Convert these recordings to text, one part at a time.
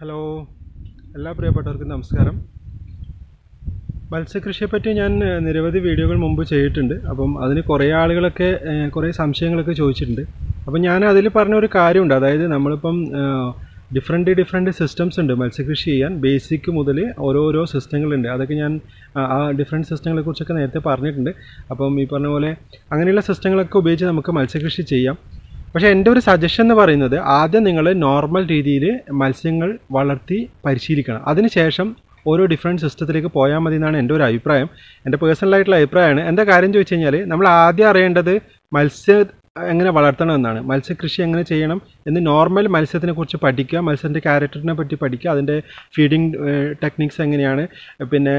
Hello. എല്ലാ പ്രിയപ്പെട്ടവർക്കും നമസ്കാരം. മത്സ്യകൃഷിയെപ്പറ്റി ഞാൻ നിരവധി വീഡിയോകൾ മുമ്പ് ചെയ്തിട്ടുണ്ട്. അപ്പം അതിന് കുറേ ആളുകളൊക്കെ കുറേ സംശയങ്ങളൊക്കെ ചോദിച്ചിട്ടുണ്ട്. അപ്പം ഞാൻ അതിൽ പറഞ്ഞ ഒരു കാര്യമുണ്ട്. അതായത് നമ്മളിപ്പം ഡിഫറെന്റ് ഡിഫറെന്റ് സിസ്റ്റംസ് ഉണ്ട് മത്സ്യകൃഷി ചെയ്യാൻ. ബേസിക് മുതൽ ഓരോരോ സിസ്റ്റങ്ങളുണ്ട്. അതൊക്കെ ഞാൻ ആ ഡിഫറെന്റ് സിസ്റ്റങ്ങളെ കുറിച്ചൊക്കെ നേരത്തെ പറഞ്ഞിട്ടുണ്ട്. അപ്പം ഈ പറഞ്ഞ പോലെ അങ്ങനെയുള്ള സിസ്റ്റങ്ങളൊക്കെ ഉപയോഗിച്ച് നമുക്ക് മത്സ്യകൃഷി ചെയ്യാം. പക്ഷേ എന്റെ ഒരു സജഷൻ എന്ന് പറയുന്നത് ആദ്യം നിങ്ങൾ നോർമൽ രീതിയിൽ മത്സ്യങ്ങൾ വളർത്തി പരിശീലിക്കണം. അതിനുശേഷം ഓരോ ഡിഫറെന്റ് സിസ്റ്റത്തിലേക്ക് പോയാൽ മതി എന്നാണ് എന്റെ ഒരു അഭിപ്രായം. എന്റെ പേഴ്സണലായിട്ടുള്ള അഭിപ്രായമാണ്. എന്റെ കാര്യം ചോദിച്ചു കഴിഞ്ഞാൽ നമ്മൾ ആദ്യം അറിയേണ്ടത് മത്സ്യ എങ്ങനെ വളർത്തണം എന്നാണ്. മത്സ്യകൃഷി എങ്ങനെ ചെയ്യണം എന്ന് നോർമൽ മത്സ്യത്തിനെ കുറിച്ച് പഠിക്കുക മത്സ്യത്തിന്റെ ക്യാരക്ടറിനെ പറ്റി പഠിക്കുക അതിന്റെ ഫീഡിങ് ടെക്നിക്സ് എങ്ങനെയാണ് പിന്നെ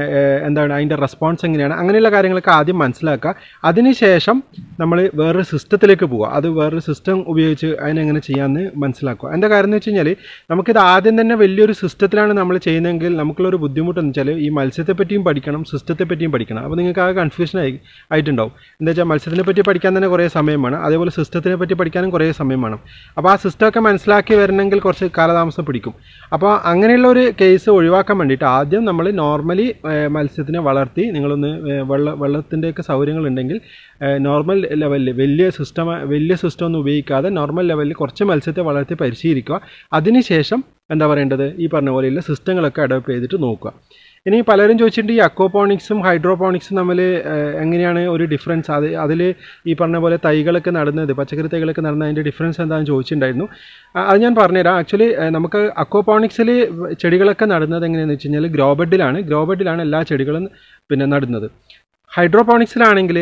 എന്താണ് അതിന്റെ റെസ്പോൺസ് എങ്ങനെയാണ് അങ്ങനെയുള്ള കാര്യങ്ങളൊക്കെ ആദ്യം മനസ്സിലാക്കുക. അതിനുശേഷം നമ്മൾ വേറൊരു സിസ്റ്റത്തിലേക്ക് പോവുക. അത് വേറൊരു സിസ്റ്റം ഉപയോഗിച്ച് അതിനെങ്ങനെ ചെയ്യാമെന്ന് മനസ്സിലാക്കുക. എന്താ കാര്യം എന്ന് വെച്ച് കഴിഞ്ഞാൽ നമുക്കിത് ആദ്യം തന്നെ വലിയൊരു സിസ്റ്റത്തിലാണ് നമ്മൾ ചെയ്യുന്നതെങ്കിൽ നമുക്കുള്ളൊരു ബുദ്ധിമുട്ടെന്ന് വെച്ചാൽ ഈ മത്സ്യത്തെ പറ്റിയും പഠിക്കണം സിസ്റ്റത്തെ പറ്റിയും പഠിക്കണം. അപ്പോൾ നിങ്ങൾക്ക് ആ കൺഫ്യൂഷൻ ആയി ആയിട്ടുണ്ടാവും. എന്താ വെച്ചാൽ മത്സ്യത്തിനെ പറ്റി പഠിക്കാൻ തന്നെ കുറേ സമയം വേണം. അതേപോലെ സിസ്റ്റത്തിനെ പറ്റി പഠിക്കാനും കുറേ സമയം വേണം. അപ്പോൾ ആ സിസ്റ്റമൊക്കെ മനസ്സിലാക്കി വരണമെങ്കിൽ കുറച്ച് കാലതാമസം പിടിക്കും. അപ്പോൾ അങ്ങനെയുള്ള ഒരു കേസ് ഒഴിവാക്കാൻ വേണ്ടിയിട്ട് ആദ്യം നമ്മൾ നോർമലി മത്സ്യത്തിനെ വളർത്തി നിങ്ങളൊന്ന് വെള്ള വെള്ളത്തിന്റെയൊക്കെ സൗകര്യങ്ങളുണ്ടെങ്കിൽ നോർമൽ ലെവലിൽ വലിയ സിസ്റ്റം വലിയ സിസ്റ്റം ഒന്നും ഉപയോഗിക്കാതെ നോർമൽ ലെവലിൽ കുറച്ച് മത്സ്യത്തെ വളർത്തി പരിശീലിക്കുക. അതിനുശേഷം എന്താ പറയേണ്ടത്? ഈ പറഞ്ഞ പോലെയുള്ള സിസ്റ്റങ്ങളൊക്കെ അഡോപ്റ്റ് ചെയ്തിട്ട് നോക്കുക. ഇനി പലരും ചോദിച്ചിട്ടുണ്ട് ഈ അക്വോപോണിക്സും ഹൈഡ്രോപോണിക്സും തമ്മിൽ എങ്ങനെയാണ് ഒരു ഡിഫറൻസ് അത് അതിൽ ഈ പറഞ്ഞ പോലെ തൈകളൊക്കെ നടുന്നത് പച്ചക്കറി തൈകളൊക്കെ നടുന്ന അതിന്റെ ഡിഫറൻസ് എന്താണെന്ന് ചോദിച്ചിട്ടുണ്ടായിരുന്നു അത് ഞാൻ പറഞ്ഞുതരാം. ആക്ച്വലി നമുക്ക് അക്വോപോണിക്സിൽ ചെടികളൊക്കെ നടുന്നത് എങ്ങനെയാണെന്ന് വെച്ച് കഴിഞ്ഞാൽ ഗ്രോബെഡിലാണ് ഗ്രോബെഡിലാണ് എല്ലാ ചെടികളും പിന്നെ നടുന്നത്. ഹൈഡ്രോപോണിക്സിലാണെങ്കിൽ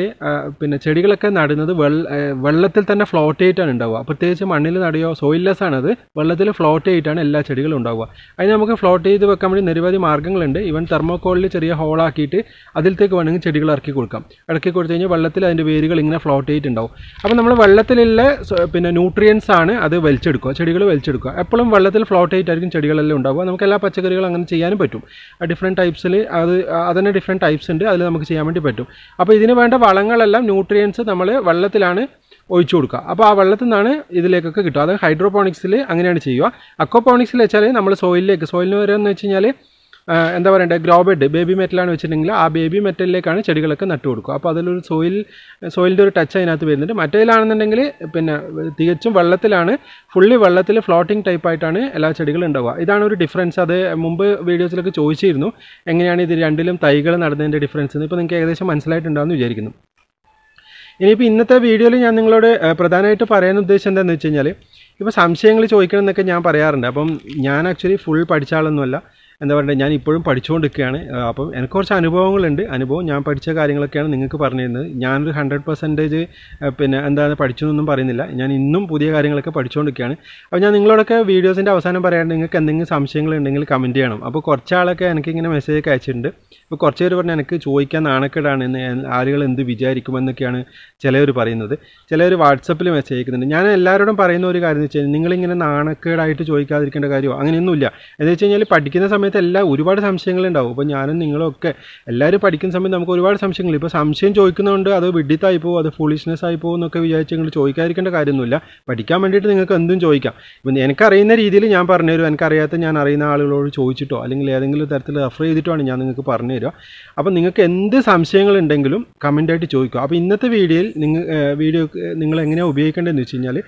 പിന്നെ ചെടികളൊക്കെ നടുന്നത് വെള്ള വെള്ളത്തിൽ തന്നെ ഫ്ലോട്ട് ചെയ്തിട്ടാണ് ഉണ്ടാവുക. പ്രത്യേകിച്ച് മണ്ണിൽ നടുകയോ സോയിൽലെസ് ആണത് വെള്ളത്തിൽ ഫ്ലോട്ട് ചെയ്തിട്ടാണ് എല്ലാ ചെടികളും ഉണ്ടാവുക. അതിന് നമുക്ക് ഫ്ലോട്ട് ചെയ്ത് വെക്കാൻ വേണ്ടി നിരവധി മാർഗങ്ങളുണ്ട് ഈവൻ തെർമോക്കോളിൽ ചെറിയ ഹോളാക്കിയിട്ട് അതിലത്തേക്ക് വേണമെങ്കിൽ ചെടികൾ ഇറക്കി കൊടുക്കാം. ഇറക്കി കൊടുത്തു കഴിഞ്ഞാൽ വെള്ളത്തിൽ അതിന്റെ വേരുകൾ ഇങ്ങനെ ഫ്ലോട്ട് ചെയ്തിട്ടുണ്ടാവും. അപ്പോൾ നമ്മൾ വെള്ളത്തിലുള്ള പിന്നെ ന്യൂട്രിയൻസ് ആണ് അത് വലിച്ചെടുക്കുക. ചെടികൾ വലിച്ചെടുക്കുക. എപ്പോഴും വെള്ളത്തിൽ ഫ്ലോട്ട് ആയിട്ടായിരിക്കും ചെടികളെല്ലാം ഉണ്ടാവുക. നമുക്ക് എല്ലാ പച്ചക്കറികളും അങ്ങനെ ചെയ്യാനും പറ്റും. ഡിഫറെന്റ് ടൈപ്സിൽ അത് അതിന് ഡിഫറെന്റ് ടൈപ്സ് ഉണ്ട്. അതിൽ നമുക്ക് ചെയ്യാൻ വേണ്ടി പറ്റും. അപ്പോൾ ഇതിന് വേണ്ട വളങ്ങളെല്ലാം ന്യൂട്രിയൻസ് നമ്മൾ വെള്ളത്തിലാണ് ഒഴിച്ചു കൊടുക്കുക. അപ്പോൾ ആ വെള്ളത്തിൽ നിന്നാണ് ഇതിലേക്കൊക്കെ കിട്ടുക. അത് ഹൈഡ്രോപോണിക്സിൽ അങ്ങനെയാണ് ചെയ്യുക. അക്വപോണിക്സിൽ വെച്ചാൽ നമ്മൾ സോയിലിലേക്ക് സോയിലിന് വരെ എന്ന് വെച്ച് കഴിഞ്ഞാൽ എന്താ പറയണ്ടേ ഗ്രോ ബെഡ് ബേബി മെറ്റലാണ് വെച്ചിട്ടുണ്ടെങ്കിൽ ആ ബേബി മെറ്റലിലേക്കാണ് ചെടികളൊക്കെ നട്ടു കൊടുക്കുക. അപ്പോൾ അതിലൊരു സോയിൽ സോയിലിന്റെ ഒരു ടച്ച് അതിനകത്ത് വരുന്നുണ്ട്. മറ്റേതിലാണെന്നുണ്ടെങ്കിൽ പിന്നെ തികച്ചും വെള്ളത്തിലാണ് ഫുള്ളി വെള്ളത്തിൽ ഫ്ലോട്ടിംഗ് ടൈപ്പായിട്ടാണ് എല്ലാ ചെടികളും ഉണ്ടാവുക. ഇതാണ് ഒരു ഡിഫറൻസ് അത് മുമ്പ് വീഡിയോസിലൊക്കെ ചോദിച്ചിരുന്നു എങ്ങനെയാണ് ഇത് രണ്ടിലും തൈകൾ നടന്നതിന്റെ ഡിഫറൻസ് എന്ന്. ഇപ്പോൾ നിങ്ങൾക്ക് ഏകദേശം മനസ്സിലായിട്ടുണ്ടാകുമെന്ന് വിചാരിക്കുന്നു. ഇനിയിപ്പോൾ ഇന്നത്തെ വീഡിയോയിൽ ഞാൻ നിങ്ങളോട് പ്രധാനമായിട്ട് പറയാൻ ഉദ്ദേശം എന്താണെന്ന് വെച്ച് കഴിഞ്ഞാൽ ഇപ്പോൾ സംശയങ്ങൾ ചോദിക്കണം എന്നൊക്കെ ഞാൻ പറയാറുണ്ട്. അപ്പം ഞാൻ ആക്ച്വലി ഫുൾ പഠിച്ച ആളൊന്നുമല്ല. എന്താ പറയുക ഞാൻ ഇപ്പോഴും പഠിച്ചുകൊണ്ടിരിക്കുകയാണ് അപ്പം എനിക്ക് കുറച്ച് അനുഭവങ്ങളുണ്ട്. അനുഭവം ഞാൻ പഠിച്ച കാര്യങ്ങളൊക്കെയാണ് നിങ്ങൾക്ക് പറഞ്ഞു തരുന്നത് ഞാനൊരു ഹൺഡ്രഡ് പെർസെന്റേജ് പിന്നെ എന്താണ് പഠിച്ചു എന്നൊന്നും പറയുന്നില്ല. ഞാൻ ഇന്നും പുതിയ കാര്യങ്ങളൊക്കെ പഠിച്ചുകൊണ്ടിരിക്കുകയാണ് അപ്പോൾ ഞാൻ നിങ്ങളോടൊക്കെ വീഡിയോസിന്റെ അവസാനം പറയാണ്ട് നിങ്ങൾക്ക് എന്തെങ്കിലും സംശയങ്ങളുണ്ടെങ്കിൽ കമന്റ് ചെയ്യണം. അപ്പോൾ കുറച്ച് ആളൊക്കെ എനിക്കിങ്ങനെ മെസ്സേജ് ഒക്കെ അയച്ചിട്ടുണ്ട്. ഇപ്പോൾ കുറച്ച് പേര് പറഞ്ഞാൽ എനിക്ക് ചോദിക്കാൻ നാണക്കേടാണ് എന്ന് ആളുകൾ എന്ത് വിചാരിക്കുമെന്നൊക്കെയാണ് ചിലവർ പറയുന്നത്. ചിലവർ വാട്സപ്പിൽ മെസ്സേജ് അയക്കുന്നുണ്ട്. ഞാൻ എല്ലാവരോടും പറയുന്ന ഒരു കാര്യം എന്ന് വെച്ചാൽ നിങ്ങളിങ്ങനെ നാണക്കേടായിട്ട് ചോദിക്കാതിരിക്കേണ്ട കാര്യമോ? അങ്ങനെയൊന്നുമില്ല. എന്ന് വെച്ച് കഴിഞ്ഞാൽ പഠിക്കുന്ന സമയത്ത് എല്ലാ ഒരുപാട് സംശയങ്ങളുണ്ടാവും. അപ്പോൾ ഞാനും നിങ്ങളും ഒക്കെ എല്ലാവരും പഠിക്കുന്ന സമയത്ത് നമുക്ക് ഒരുപാട് സംശയങ്ങൾ. ഇപ്പോൾ സംശയം ചോദിക്കുന്നതുകൊണ്ട് അത് വിഡിത്തായി പോകും അത് ഫൂളിഷ്നെസ് ആയി പോകും എന്നൊക്കെ വിചാരിച്ച് നിങ്ങൾ ചോദിക്കാതിരിക്കേണ്ട കാര്യമൊന്നുമില്ല. പഠിക്കാൻ വേണ്ടിയിട്ട് നിങ്ങൾക്ക് എന്തും ചോദിക്കാം. ഇപ്പം എനിക്കറിയുന്ന രീതിയിൽ ഞാൻ പറഞ്ഞുതരും. എനിക്കറിയാത്ത ഞാൻ അറിയുന്ന ആളുകളോട് ചോദിച്ചിട്ടോ അല്ലെങ്കിൽ ഏതെങ്കിലും തരത്തിൽ റെഫർ ചെയ്തിട്ടോ ആണ് ഞാൻ നിങ്ങൾക്ക് പറഞ്ഞു തരിക അപ്പോൾ നിങ്ങൾക്ക് എന്ത് സംശയങ്ങളുണ്ടെങ്കിലും കമന്റായിട്ട് ചോദിക്കുക. അപ്പോൾ ഇന്നത്തെ വീഡിയോയിൽ നിങ്ങൾ വീഡിയോ നിങ്ങൾ എങ്ങനെയാണ് ഉപയോഗിക്കേണ്ടതെന്ന് വെച്ച് കഴിഞ്ഞാൽ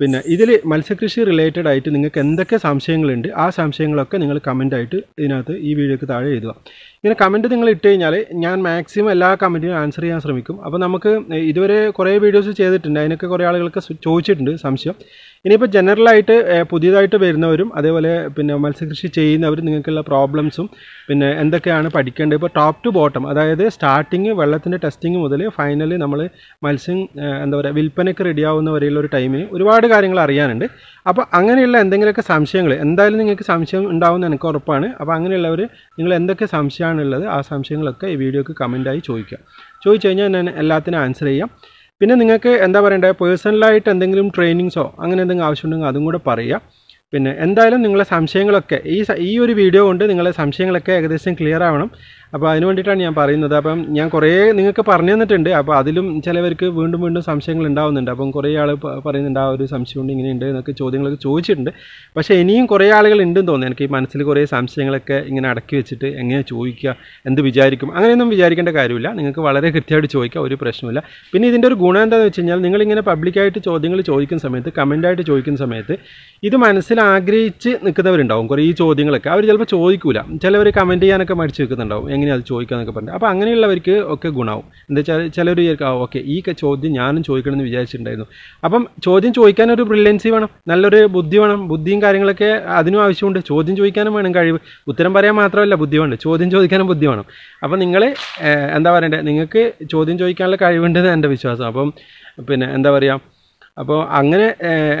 പിന്നെ ഇതിൽ മത്സ്യകൃഷി റിലേറ്റഡ് ആയിട്ട് നിങ്ങൾക്ക് എന്തൊക്കെ സംശയങ്ങളുണ്ട് ആ സംശയങ്ങളൊക്കെ നിങ്ങൾ കമന്റായിട്ട് ഇതിനകത്ത് ഈ വീഡിയോക്ക് താഴെ എഴുതുക. ഇങ്ങനെ കമന്റ് നിങ്ങൾ ഇട്ട് കഴിഞ്ഞാൽ ഞാൻ മാക്സിമം എല്ലാ കമന്റിനും ആൻസർ ചെയ്യാൻ ശ്രമിക്കും. അപ്പോൾ നമുക്ക് ഇതുവരെ കുറേ വീഡിയോസ് ചെയ്തിട്ടുണ്ട്. അതിനൊക്കെ കുറേ ആളുകൾക്ക് ചോദിച്ചിട്ടുണ്ട് സംശയം. ഇനിയിപ്പോൾ ജനറലായിട്ട് പുതിയതായിട്ട് വരുന്നവരും അതേപോലെ പിന്നെ മത്സ്യകൃഷി ചെയ്യുന്നവരും നിങ്ങൾക്കുള്ള പ്രോബ്ലംസും പിന്നെ എന്തൊക്കെയാണ് പഠിക്കേണ്ടത്? ഇപ്പോൾ ടോപ്പ് ടു ബോട്ടം അതായത് സ്റ്റാർട്ടിങ് വെള്ളത്തിന്റെ ടെസ്റ്റിംഗ് മുതൽ ഫൈനലി നമ്മൾ മത്സ്യം എന്താ പറയുക വിൽപ്പനയ്ക്ക് റെഡിയാവുന്ന വരെയുള്ള ഒരു ടൈമിൽ ഒരുപാട് കാര്യങ്ങൾ അറിയാനുണ്ട്. അപ്പോൾ അങ്ങനെയുള്ള എന്തെങ്കിലുമൊക്കെ സംശയങ്ങൾ എന്തായാലും നിങ്ങൾക്ക് സംശയം ഉണ്ടാവുമെന്ന് എനിക്ക് ഉറപ്പാണ്. അപ്പോൾ അങ്ങനെയുള്ളവർ നിങ്ങൾ എന്തൊക്കെ സംശയമാണുള്ളത് ആ സംശയങ്ങളൊക്കെ ഈ വീഡിയോക്ക് കമന്റായി ചോദിക്കുക. ചോദിച്ചു കഴിഞ്ഞാൽ ഞാൻ എല്ലാത്തിനും ആൻസർ ചെയ്യാം. പിന്നെ നിങ്ങൾക്ക് എന്താ പറയണ്ടേ? പേഴ്സണലായിട്ട് എന്തെങ്കിലും ട്രെയിനിങ്സോ അങ്ങനെ എന്തെങ്കിലും ആവശ്യമുണ്ടെങ്കിൽ അതും കൂടെ പറയുക. പിന്നെ എന്തായാലും നിങ്ങളെ സംശയങ്ങളൊക്കെ ഈ ഈ ഒരു വീഡിയോ കൊണ്ട് നിങ്ങളെ സംശയങ്ങളൊക്കെ ഏകദേശം ക്ലിയർ ആവണം. അപ്പോൾ അതിന് വേണ്ടിയിട്ടാണ് ഞാൻ പറയുന്നത്. അപ്പം ഞാൻ കുറേ നിങ്ങൾക്ക് പറഞ്ഞു തന്നിട്ടുണ്ട്. അപ്പോൾ അതിലും ചിലവർക്ക് വീണ്ടും വീണ്ടും സംശയങ്ങൾ ഉണ്ടാവുന്നുണ്ട്. അപ്പം കുറേ ആൾ പറയുന്നുണ്ട് ആ ഒരു സംശയമുണ്ട് ഇങ്ങനെയുണ്ട് എന്നൊക്കെ ചോദ്യങ്ങളൊക്കെ ചോദിച്ചിട്ടുണ്ട്. പക്ഷേ ഇനിയും കുറേ ആളുകൾ ഉണ്ടെന്ന് തോന്നുന്നു. എനിക്ക് ഈ മനസ്സിൽ കുറേ സംശയങ്ങളൊക്കെ ഇങ്ങനെ അടക്കി വെച്ചിട്ട് എങ്ങനെ ചോദിക്കുക എന്ത് വിചാരിക്കും അങ്ങനെയൊന്നും വിചാരിക്കേണ്ട കാര്യമില്ല. നിങ്ങൾക്ക് വളരെ കൃത്യമായിട്ട് ചോദിക്കാം ഒരു പ്രശ്നമില്ല പിന്നെ ഇതിന്റെ ഒരു ഗുണം എന്താണെന്ന് വെച്ച് കഴിഞ്ഞാൽ നിങ്ങളിങ്ങനെ പബ്ലിക്കായിട്ട് ചോദ്യങ്ങൾ ചോദിക്കുന്ന സമയത്ത് കമന്റായിട്ട് ചോദിക്കുന്ന സമയത്ത് ഇത് മനസ്സിൽ ആഗ്രഹിച്ച് നിൽക്കുന്നവരുണ്ടാവും. കുറേ ഈ ചോദ്യങ്ങളൊക്കെ. അവർ ചിലപ്പോൾ ചോദിക്കൂല. ചിലവർ കമന്റ് ചെയ്യാനൊക്കെ മടിച്ച് നിൽക്കുന്നുണ്ടാവും. എങ്ങനെയാണ് അത് ചോദിക്കാന്നൊക്കെ പറഞ്ഞു അപ്പോൾ അങ്ങനെയുള്ളവർക്ക് ഒക്കെ ഗുണമാവും എന്താ വെച്ചാൽ ചിലർ വിചാരിക്കും ഓക്കെ ഈ ചോദ്യം ഞാനും ചോദിക്കണമെന്ന് വിചാരിച്ചിട്ടുണ്ടായിരുന്നു. അപ്പം ചോദ്യം ചോദിക്കാനൊരു ബ്രില്യൻസി വേണം. നല്ലൊരു ബുദ്ധി വേണം. ബുദ്ധിയും കാര്യങ്ങളൊക്കെ അതിനും ആവശ്യമുണ്ട്. ചോദ്യം ചോദിക്കാനും വേണം കഴിവ്. ഉത്തരം പറയാൻ മാത്രമല്ല ബുദ്ധി വേണ്ട ചോദ്യം ചോദിക്കാനും ബുദ്ധി വേണം. അപ്പം നിങ്ങൾ എന്താ പറയണ്ടേ? നിങ്ങൾക്ക് ചോദ്യം ചോദിക്കാനുള്ള കഴിവുണ്ടെന്ന് എന്റെ വിശ്വാസം. അപ്പം പിന്നെ എന്താ പറയുക അപ്പോൾ അങ്ങനെ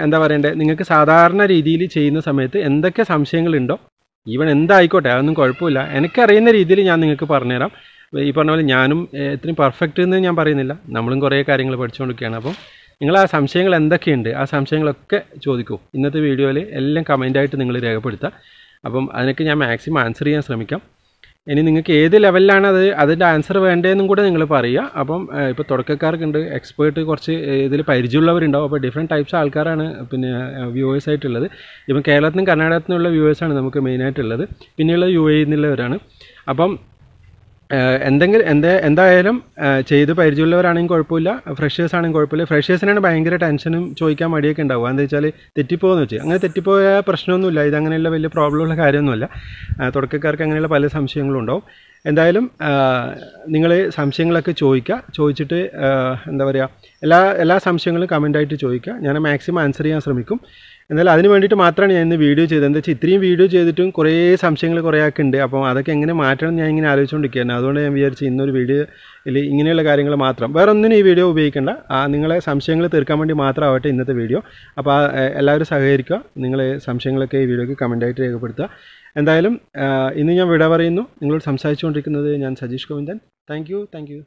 എന്താ പറയണ്ടേ നിങ്ങൾക്ക് സാധാരണ രീതിയിൽ ചെയ്യുന്ന സമയത്ത് എന്തൊക്കെ സംശയങ്ങളുണ്ടോ ഈവൻ എന്തായിക്കോട്ടെ അതൊന്നും കുഴപ്പമില്ല. എനിക്കറിയുന്ന രീതിയിൽ ഞാൻ നിങ്ങൾക്ക് പറഞ്ഞുതരാം. ഈ പറഞ്ഞ പോലെ ഞാനും എത്രയും പെർഫെക്റ്റ് എന്ന് ഞാൻ പറയുന്നില്ല. നമ്മളും കുറേ കാര്യങ്ങൾ പഠിച്ചുകൊണ്ടിരിക്കുകയാണ്. അപ്പോൾ നിങ്ങൾ ആ സംശയങ്ങൾ എന്തൊക്കെയുണ്ട് ആ സംശയങ്ങളൊക്കെ ചോദിക്കൂ. ഇന്നത്തെ വീഡിയോയിൽ എല്ലാം കമന്റായിട്ട് നിങ്ങൾ രേഖപ്പെടുത്തുക. അപ്പം അതിനൊക്കെ ഞാൻ മാക്സിമം ആൻസർ ചെയ്യാൻ ശ്രമിക്കാം. ഇനി നിങ്ങൾക്ക് ഏത് ലെവലിലാണ് അത് അതിന്റെ ആൻസർ വേണ്ടതെന്നും കൂടെ നിങ്ങൾ പറയുക. അപ്പം ഇപ്പോൾ തുടക്കക്കാർക്കുണ്ട് എക്സ്പേർട്ട് കുറച്ച് ഇതിൽ പരിചയമുള്ളവരുണ്ടാവും. അപ്പോൾ ഡിഫറെന്റ് ടൈപ്സ് ആൾക്കാരാണ് പിന്നെ വ്യൂവേഴ്സ് ആയിട്ടുള്ളത്. ഇപ്പം കേരളത്തിനും കർണാടകത്തിൽ നിന്നുള്ള വ്യൂവേഴ്സാണ് നമുക്ക് മെയിനായിട്ടുള്ളത് പിന്നെയുള്ളത് യു എ നിന്നുള്ളവരാണ് അപ്പം എന്തെങ്കിലും എന്താ എന്തായാലും ചെയ്ത് പരിചയമുള്ളവരാണെങ്കിൽ കുഴപ്പമില്ല. ഫ്രഷേഴ്സ് ആണെങ്കിൽ കുഴപ്പമില്ല. ഫ്രഷേഴ്സിനാണ് ഭയങ്കര ടെൻഷനും ചോദിക്കാൻ മടിയൊക്കെ ഉണ്ടാവുക. എന്താ വെച്ചാൽ തെറ്റിപ്പോകുന്ന വെച്ചാൽ അങ്ങനെ തെറ്റിപ്പോയ പ്രശ്നമൊന്നുമില്ല. ഇതങ്ങനെയുള്ള വലിയ പ്രോബ്ലമുള്ള കാര്യമൊന്നുമല്ല. തുടക്കക്കാർക്ക് അങ്ങനെയുള്ള പല സംശയങ്ങളും ഉണ്ടാവും. എന്തായാലും നിങ്ങൾ സംശയങ്ങളൊക്കെ ചോദിക്കുക. ചോദിച്ചിട്ട് എന്താ പറയുക എല്ലാ എല്ലാ സംശയങ്ങളും കമന്റായിട്ട് ചോദിക്കുക. ഞാൻ മാക്സിമം ആൻസർ ചെയ്യാൻ ശ്രമിക്കും. എന്നാൽ അതിന് വേണ്ടിയിട്ട് മാത്രമാണ് ഞാൻ ഇന്ന് വീഡിയോ ചെയ്തത്. എന്താ വെച്ചാൽ ഇത്രയും വീഡിയോ ചെയ്തിട്ടും കുറേ സംശയങ്ങൾ കുറേ ആൾക്ക് ഉണ്ട് അപ്പോൾ അതൊക്കെ എങ്ങനെ മാറ്റണം ഞാൻ ഇങ്ങനെ ആലോചിച്ചുകൊണ്ടിരിക്കുകയാണ്. അതുകൊണ്ട് ഞാൻ വിചാരിച്ചു ഇന്നൊരു വീഡിയോ ഇല്ല ഇങ്ങനെയുള്ള കാര്യങ്ങൾ മാത്രം. വേറെ ഒന്നിനും ഈ വീഡിയോ ഉപയോഗിക്കേണ്ട. നിങ്ങളെ സംശയങ്ങൾ തീർക്കാൻ വേണ്ടി മാത്രമാവട്ടെ ഇന്നത്തെ വീഡിയോ അപ്പോൾ എല്ലാവരും സഹകരിക്കുക. നിങ്ങൾ സംശയങ്ങളൊക്കെ ഈ വീഡിയോക്ക് കമന്റായിട്ട് രേഖപ്പെടുത്തുക. എന്തായാലും ഇന്ന് ഞാൻ വിട പറയുന്നു. നിങ്ങളോട് സംസാരിച്ചുകൊണ്ടിരിക്കുന്നത് ഞാൻ Sajeesh Govindan. Thank you thank you